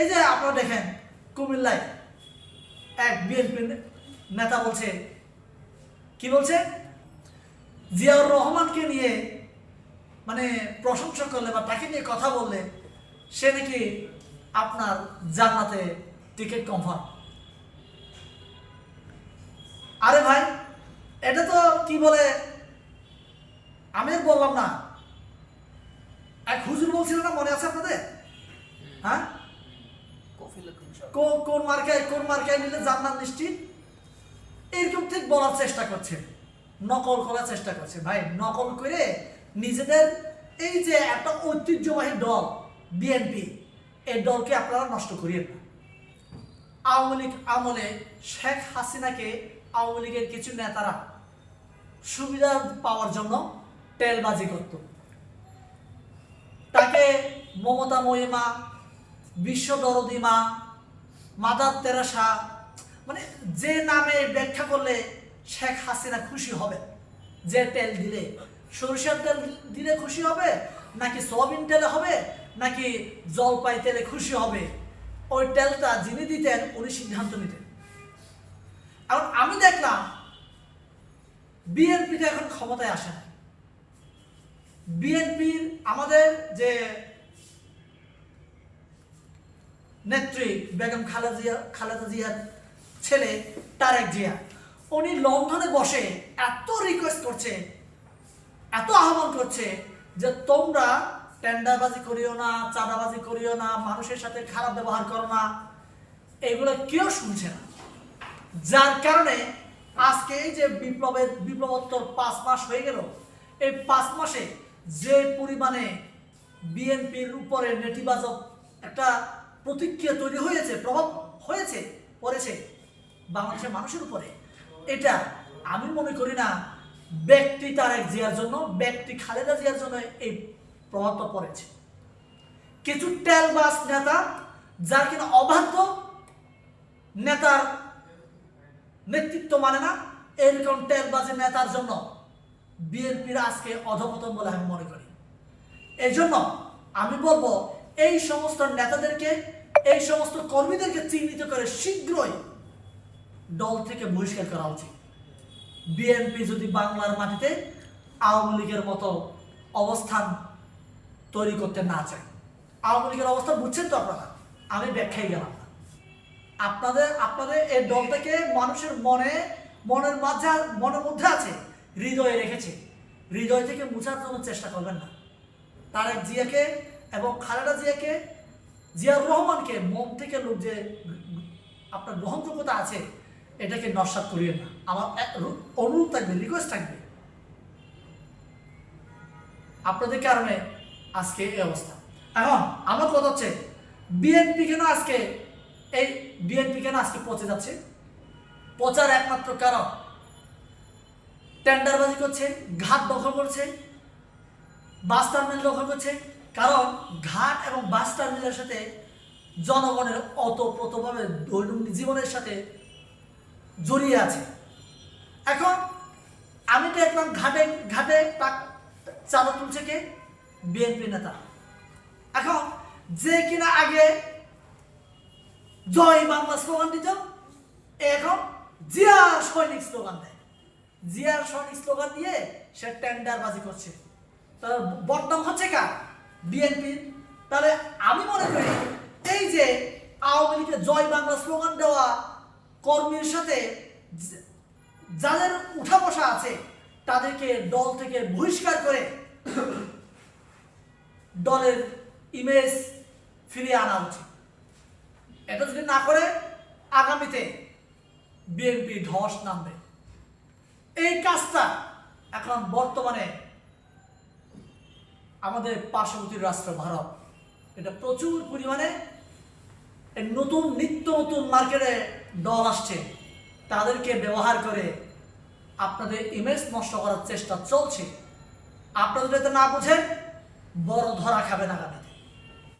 এই যে আপনারা দেখেন, কুমিল্লায় এক বিএনপি নেতা বলছে, কি বলছে? জিয়াউর রহমানকে নিয়ে মানে প্রশংসা করলে বা তাকে নিয়ে কথা বললে সে নাকি আপনার জান্নাতে টিকিট কনফার্ম আরে ভাই, এটা তো কি বলে, আমি বললাম না। এক হুজুর বলছিল না, মনে আছে আপনাদের? হ্যাঁ? কোন মার্কায় কোন মার্কায় নিলে জান্নাত নিশ্চিত? এরকম ঠিক বলার চেষ্টা করছে নকল করার চেষ্টা করছে ভাই, নকল করে নিজেদের এই যে একটা ঐতিহ্যবাহী দল, বিএনপি, এই দলকে আপনারা নষ্ট করিয়েন না। আওয়ামী লীগ আমলে শেখ হাসিনাকে আওয়ামী লীগের কিছু নেতারা সুবিধা পাওয়ার জন্য তেলবাজি করত। তাকে মমতা মহিমা বিশ্ব দরদি মা, মাদার তেরাসা মানে যে নামে ব্যাখ্যা করলে শেখ হাসিনা খুশি হবে? যে তেল দিলে? সরিষার তেল দিলে খুশি হবে? নাকি সয়াবিন তেলে হবে? নাকি জলপাই তেলে খুশি হবে? ওই তেলটা যিনি দিতেন, উনি সিদ্ধান্ত নিতেন। এখন আমি দেখলাম, বিএনপিটা এখন ক্ষমতায় আসে না বিএনপির আমাদের যে নেত্রী বেগম খালেদা জিয়া, খালেদা জিয়ার ছেলে তারেক জিয়া। উনি লন্ডনে বসে এত রিকোয়েস্ট করছে, এত আহ্বান করছে যে তোমরা টেন্ডারবাজি করিও না, চাঁদাবাজি করিও না, মানুষের সাথে খারাপ ব্যবহার করো না। এগুলো কেউ শুনছে না। যার কারণে আজকে এই যে বিপ্লবের, বিপ্লবোত্তর পাঁচ মাস হয়ে গেল, এই পাঁচ মাসে যে পরিমাণে বিএনপির উপরে নেতিবাচক একটা প্রতিক্রিয়া তৈরি হয়েছে, প্রভাব হয়েছে, পড়েছে বাংলাদেশের মানুষের উপরে। এটা আমি মনে করি না ব্যক্তি তারেক জিয়ার জন্য, ব্যক্তি খালেদা জিয়ার জন্য এই প্রভাবটা পড়েছে। কিছু টেলবাস নেতা, যার কিনা অবাধ্য, নেতার নেতৃত্ব মানে না, এরকম টেলবাজি নেতার জন্য বিএনপির আজকে অধপতন বলে আমি মনে করি। এই আমি বলব, এই সমস্ত নেতাদেরকে এই সমস্ত কর্মীদেরকে চিহ্নিত করে শীঘ্রই দল থেকে বহিষ্কার করা উচিত। বিএনপি যদি বাংলার মাটিতে আওয়ামী লীগের মতো অবস্থান তৈরি করতে না চায়। আওয়ামী লীগের অবস্থান বুঝছেন তো আপনারা? আমি ব্যাখ্যাই গেলাম না। আপনাদের আপনাদের এই দলটাকে মানুষের মনে, মনের মাঝে, মনের মধ্যে আছে, হৃদয়ে রেখেছে। হৃদয় থেকে মুছার জন্য চেষ্টা করবেন না। তারেক জিয়াকে এবং খালেদা জিয়াকে জিয়াউর রহমানকে মন থেকে লোক যে আপনার গ্রহণযোগ্যতা আছে, এটাকে নস্বাত করিয়ে না। আমার অনুরোধ থাকবে রিকোয়েস্ট থাকবে। আপনাদের কারণে আজকে এই অবস্থা। এখন আমার কথা হচ্ছে বিএনপি কেন আজকে এই বিএনপি কেন আজকে পচে যাচ্ছে? পচার একমাত্র কারণ টেন্ডারবাজি করছে ঘাট দখল করছে, বাস টার্মিনাল দখল করছে কারণ ঘাট এবং বাস টার্মিনালের সাথে জনগণের অতপ্রতভাবে দৈনন্দিন জীবনের সাথে জড়িয়ে আছে। এখন আমি দেখলাম ঘাটে ঘাটে চাঁদা তুলছে কে? বিএনপি নেতা। এখন যে কিনা আগে জয় বাংলা স্লোগান দিত এখন জিয়ার সৈনিক স্লোগান দেয়। জিয়ার সৈনিক স্লোগান দিয়ে সে টেন্ডারবাজি করছে। তাহলে বদনাম হচ্ছে কার? বিএনপির তাহলে আমি মনে করি এই যে আওয়ামী লীগের জয় বাংলা স্লোগান দেওয়া কর্মীর সাথে যাদের উঠা বসা আছে, তাদেরকে দল থেকে বহিষ্কার করে দলের ইমেজ ফিরিয়ে আনা উচিত। এটা যদি না করে, আগামীতে বিএনপি ধস নামবে। এই কাজটা এখন বর্তমানে আমাদের পার্শ্ববর্তী রাষ্ট্র ভারত। এটা প্রচুর পরিমাণে নতুন, নিত্য নতুন মার্কেটে দল আসছে। তাদেরকে ব্যবহার করে আপনাদের ইমেজ নষ্ট করার চেষ্টা চলছে। আপনাদের যাতে না বোঝেন বড় ধরা খাবে না আগামী